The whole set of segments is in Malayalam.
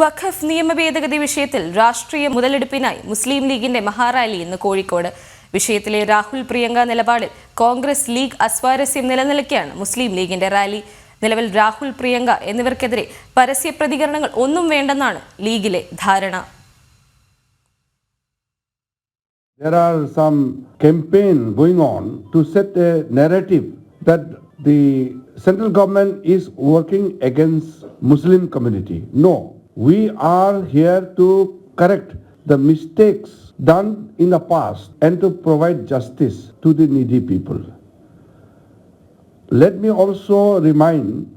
വഖഫ് നിയമ ഭേദഗതി വിഷയത്തിൽ രാഷ്ട്രീയ മുതലെടുപ്പിനായി മുസ്ലിം ലീഗിന്റെ മഹാറാലി ഇന്ന് കോഴിക്കോട്. വിഷയത്തിലെ രാഹുൽ പ്രിയങ്ക നിലപാടിൽ കോൺഗ്രസ് ലീഗ് അസ്വാരസ്യം നിലനിൽക്കെയാണ് മുസ്ലിം ലീഗിന്റെ റാലി. നിലവിൽ രാഹുൽ പ്രിയങ്ക എന്നിവർക്കെതിരെ പരസ്യ പ്രതികരണങ്ങൾ ഒന്നും വേണ്ടെന്നാണ് ലീഗിലെ ധാരണ. There are some campaign going on to set a narrative that the central government is working against Muslim community. No, we are here to correct the mistakes done in the past and to provide justice to the needy people. Let me also remind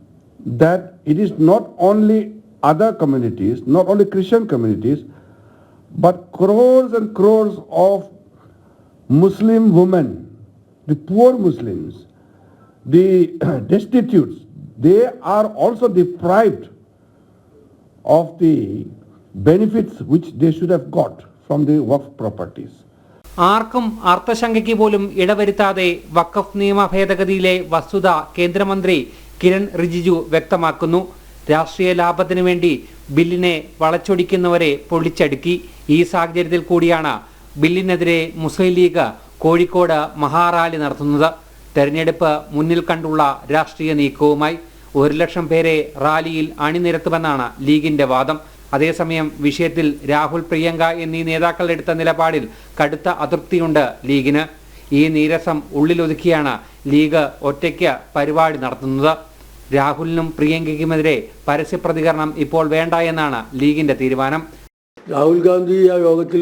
that it is not only other communities, not only Christian communities, but crores and crores of Muslim women, the poor Muslims, the destitutes, they are also deprived of the benefits which they should have got from the work properties. ആർക്കും അർത്ഥശങ്കയ്ക്ക് പോലും ഇടവരുത്താതെ വഖഫ് നിയമ ഭേദഗതിയിലെ വസ്തുത കേന്ദ്രമന്ത്രി കിരൺ റിജിജു വ്യക്തമാക്കുന്നു. രാഷ്ട്രീയ ലാഭത്തിനു വേണ്ടി ബില്ലിനെ വളച്ചൊടിക്കുന്നവരെ പൊളിച്ചടുക്കി. ഈ സാഹചര്യത്തിൽ കൂടിയാണ് ബില്ലിനെതിരെ മുസ്ലിം ലീഗ് കോഴിക്കോട് മഹാറാലി നടത്തുന്നത്. തെരഞ്ഞെടുപ്പ് മുന്നിൽ കണ്ടുള്ള രാഷ്ട്രീയ നീക്കവുമായി ഒരു ലക്ഷം പേരെ റാലിയിൽ അണിനിരത്തുമെന്നാണ് ലീഗിന്റെ വാദം. അതേസമയം വിഷയത്തിൽ രാഹുൽ പ്രിയങ്ക എന്നീ നേതാക്കൾ എടുത്ത നിലപാടിൽ കടുത്ത അതൃപ്തിയുണ്ട് ലീഗിന്. ഈ നീരസം ഉള്ളിലൊതുക്കിയാണ് ലീഗ് ഒറ്റയ്ക്ക് പരിപാടി നടത്തുന്നത്. രാഹുലിനും പ്രിയങ്കയ്ക്കുമെതിരെ പരസ്യ പ്രതികരണം ഇപ്പോൾ വേണ്ട എന്നാണ് ലീഗിന്റെ തീരുമാനം. രാഹുൽ ഗാന്ധി ആ യോഗത്തിൽ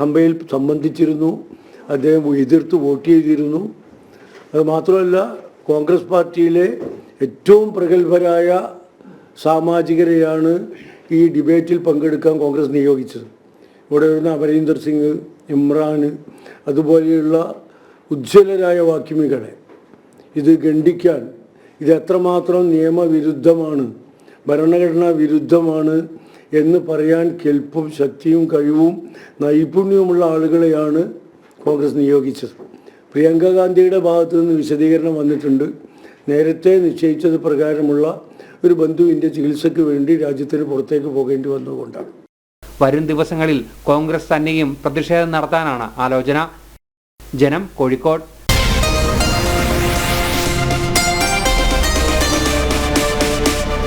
സഭയിൽ സംബന്ധിച്ചിരുന്നു. അദ്ദേഹം എതിർത്ത് വോട്ട് ചെയ്തിരുന്നു. അത് മാത്രമല്ല കോൺഗ്രസ് പാർട്ടിയിലെ ഏറ്റവും പ്രഗത്ഭരായ സാമാജികരെയാണ് ഈ ഡിബേറ്റിൽ പങ്കെടുക്കാൻ കോൺഗ്രസ് നിയോഗിച്ചത്. ഇവിടെ വരുന്ന അമരീന്ദർ സിംഗ് ഇമ്രാൻ അതുപോലെയുള്ള ഉജ്ജ്വലരായ വാക്യമികളെ. ഇത് ഖണ്ഡിക്കാൻ ഇത് എത്രമാത്രം നിയമവിരുദ്ധമാണ് ഭരണഘടനാ വിരുദ്ധമാണ് എന്ന് പറയാൻ കെൽപ്പും ശക്തിയും കഴിവും നൈപുണ്യവുമുള്ള ആളുകളെയാണ് കോൺഗ്രസ് നിയോഗിച്ചത്. പ്രിയങ്ക ഗാന്ധിയുടെ ഭാഗത്തു നിന്ന് വിശദീകരണം വന്നിട്ടുണ്ട്. നേരത്തെ നിശ്ചയിച്ചത് പ്രകാരമുള്ള ഒരു ബന്ധുവിന്റെ ചികിത്സയ്ക്ക് വേണ്ടി രാജ്യത്തിന് പുറത്തേക്ക് പോകേണ്ടി വന്നതുകൊണ്ടാണ്. വരും ദിവസങ്ങളിൽ കോൺഗ്രസ് തന്നെയും പ്രതിഷേധം നടത്താനാണ് ആലോചന. ജനം കോഴിക്കോട്